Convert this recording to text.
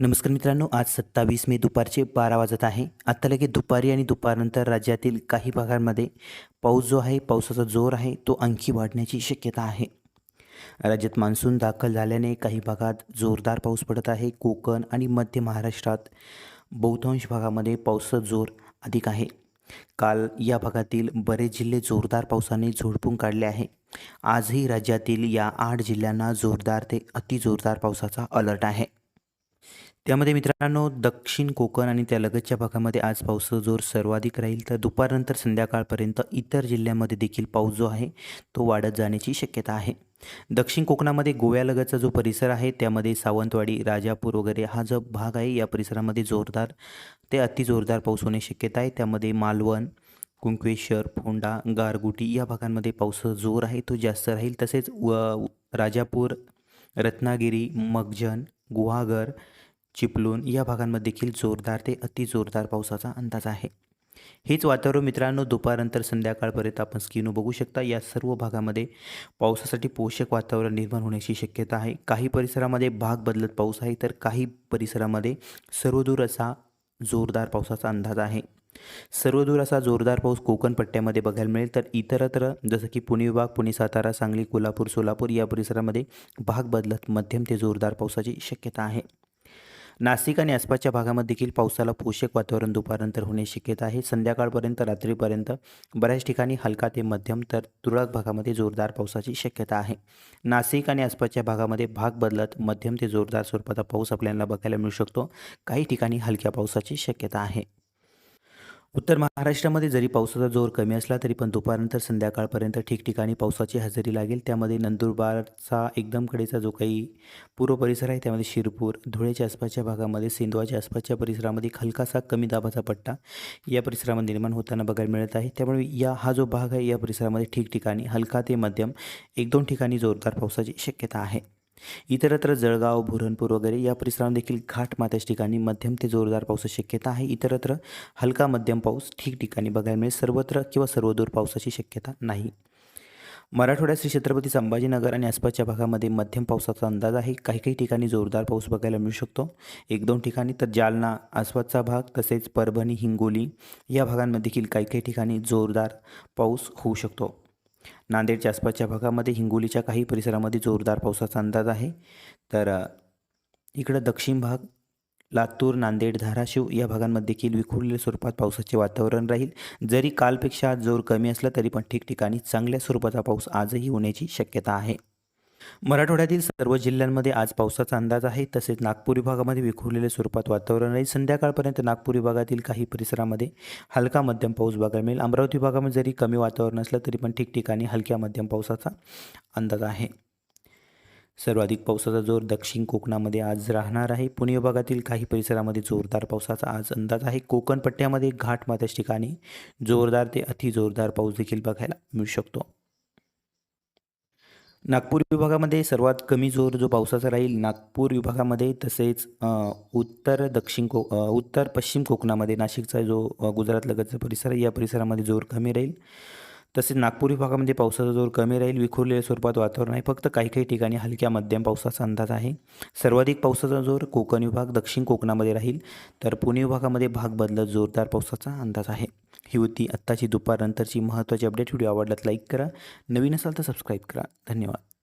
नमस्कार मित्रांनो आज सत्तावीस मे दुपारचे बारा वाजत आहे. आत्ता लगेच दुपारी आणि दुपारनंतर राज्यातील काही भागांमध्ये पाऊस जो आहे पावसाचा जोर आहे तो आणखी वाढण्याची शक्यता आहे. राज्यात मान्सून दाखल झाल्याने काही भागात जोरदार पाऊस पडत आहे. कोकण आणि मध्य महाराष्ट्रात बहुतांश भागामध्ये पावसाचा जोर अधिक आहे. काल या भागातील बरेच जिल्हे जोरदार पावसाने झोडपून काढले आहे. आजही राज्यातील या आठ जिल्ह्यांना जोरदार ते अतिजोरदार पावसाचा अलर्ट आहे. त्यामध्ये मित्रांनो दक्षिण कोकण आणि त्या लगतच्या भागामध्ये आज पावसाचा जोर सर्वाधिक राहील. तर दुपारनंतर संध्याकाळपर्यंत इतर जिल्ह्यांमध्ये देखील पाऊस जो आहे तो वाढत जाण्याची शक्यता आहे. दक्षिण कोकणामध्ये गोव्यालगतचा जो परिसर आहे त्यामध्ये सावंतवाडी राजापूर वगैरे हा जो भाग आहे या परिसरामध्ये जोरदार ते अतिजोरदार पाऊस होण्याची शक्यता आहे. त्यामध्ये मालवण कुंकवेश्वर फोंडा गारगुटी या भागांमध्ये पावसाचा जोर आहे तो जास्त राहील. तसेच व राजापूर रत्नागिरी मगजन गुहागर चिपलून या भागांमध्ये देखील जोरदार ते अतिजोरदार पावसाचा अंदाज आहे. हेच वातावरण मित्रांनो दुपारनंतर संध्याकाळपर्यंत आपण स्क्रीनवर बघू शकता. या सर्व भागामध्ये पावसासाठी पोषक वातावरण निर्माण होण्याची शक्यता आहे. काही परिसरामध्ये भाग बदलत पाऊस आहे तर काही परिसरामध्ये सर्वदूर असा जोरदार पावसाचा अंदाज आहे. सर्वदूर असा जोरदार पाऊस कोकण पट्ट्यामध्ये बघायला मिळेल. तर इतरत्र जसं की पुणे विभाग पुणे सातारा सांगली कोल्हापूर सोलापूर या परिसरामध्ये भाग बदलत मध्यम ते जोरदार पावसाची शक्यता आहे. नाशिक आणि आसपासच्या भागामध्ये देखील पावसाला पोषक वातावरण दुपारनंतर होण्याची शक्यता आहे. संध्याकाळपर्यंत रात्रीपर्यंत बऱ्याच ठिकाणी हलका ते मध्यम तर तुरळक भागामध्ये जोरदार पावसाची शक्यता आहे. नाशिक आणि आसपासच्या भागामध्ये भाग बदलत मध्यम ते जोरदार स्वरूपाचा पाऊस आपल्याला बघायला मिळू शकतो. काही ठिकाणी हलक्या पावसाची शक्यता आहे. उत्तर महाराष्ट्रामध्ये जरी पावसाचा जोर कमी असला तरी पण दुपारनंतर संध्याकाळपर्यंत ठिकठिकाणी पावसाची हजेरी लागेल. त्यामध्ये नंदुरबारचा एकदम कडेचा जो काही पूर्व परिसर आहे त्यामध्ये शिरपूर धुळेच्या आसपासच्या भागामध्ये सिंधवाच्या आसपासच्या परिसरामध्ये हलकासा कमी दाबाचा पट्टा या परिसरामध्ये निर्माण होताना बघायला मिळत आहे. त्यामुळे या हा जो भाग आहे या परिसरामध्ये ठिकठिकाणी हलका ते मध्यम एक दोन ठिकाणी जोरदार पावसाची शक्यता आहे. इतरत्र जळगाव भुरणपूर वगैरे या परिसरात देखील घाट माथ्याच्या ठिकाणी मध्यम ते जोरदार पावसाची शक्यता आहे. इतरत्र हलका मध्यम पाऊस ठिकठिकाणी बघायला मिळेल. सर्वत्र किंवा सर्वदूर पावसाची शक्यता नाही. मराठवाड्यात श्री छत्रपती संभाजीनगर आणि आसपासच्या भागामध्ये मध्यम पावसाचा अंदाज आहे. काही काही ठिकाणी जोरदार पाऊस बघायला मिळू शकतो. एक दोन ठिकाणी तर जालना आसपासचा भाग तसेच परभणी हिंगोली या भागांमध्ये देखील काही काही ठिकाणी जोरदार पाऊस होऊ शकतो. नांदेडच्या आसपासच्या भागामध्ये हिंगोलीच्या काही परिसरामध्ये जोरदार पावसाचा अंदाज आहे. तर इकडं दक्षिण भाग लातूर नांदेड धाराशिव या भागांमध्ये देखील विखुरलेल्या स्वरूपात पावसाचे वातावरण राहील. जरी कालपेक्षा आज जोर कमी असला तरी पण ठिकठिकाणी चांगल्या स्वरूपाचा पाऊस आजही होण्याची शक्यता आहे. मराठवाड्यातील सर्व जिल्ह्यांमध्ये आज पावसाचा अंदाज आहे. तसेच नागपूर विभागामध्ये विखुरलेल्या स्वरूपात वातावरण राहील संध्याकाळपर्यंत नागपूर विभागातील काही परिसरामध्ये हलका मध्यम पाऊस बघायला मिळेल. अमरावती विभागामध्ये जरी कमी वातावरण असलं तरी पण ठिकठिकाणी हलक्या मध्यम पावसाचा अंदाज आहे. सर्वाधिक पावसाचा जोर दक्षिण कोकणामध्ये आज राहणार आहे. पुणे विभागातील काही परिसरामध्ये जोरदार पावसाचा आज अंदाज आहे. कोकण पट्ट्यामध्ये घाट ठिकाणी जोरदार ते अतिजोरदार पाऊस देखील बघायला मिळू शकतो. नागपूर विभागामध्ये सर्वात कमी जोर जो पावसाचा राहील नागपूर विभागामध्ये तसेच उत्तर दक्षिण को उत्तर पश्चिम कोकणामध्ये नाशिकचा जो गुजरात लगतचा परिसर आहे या परिसरामध्ये जोर कमी राहील. तसेच नागपूर विभागामध्ये पावसाचा जोर कमी राहील. विखुरलेल्या स्वरूपात वातावरण आहे. फक्त काही काही ठिकाणी हलक्या मध्यम पावसाचा अंदाज आहे. सर्वाधिक पावसाचा जोर कोकण विभाग दक्षिण कोकणामध्ये राहील. तर पुणे विभागामध्ये भाग बदलत जोरदार पावसाचा अंदाज आहे. ही होती आत्ताची दुपारनंतरची महत्त्वाची अपडेट. व्हिडिओ आवडल्यात लाईक करा. नवीन असाल तर सबस्क्राईब करा. धन्यवाद.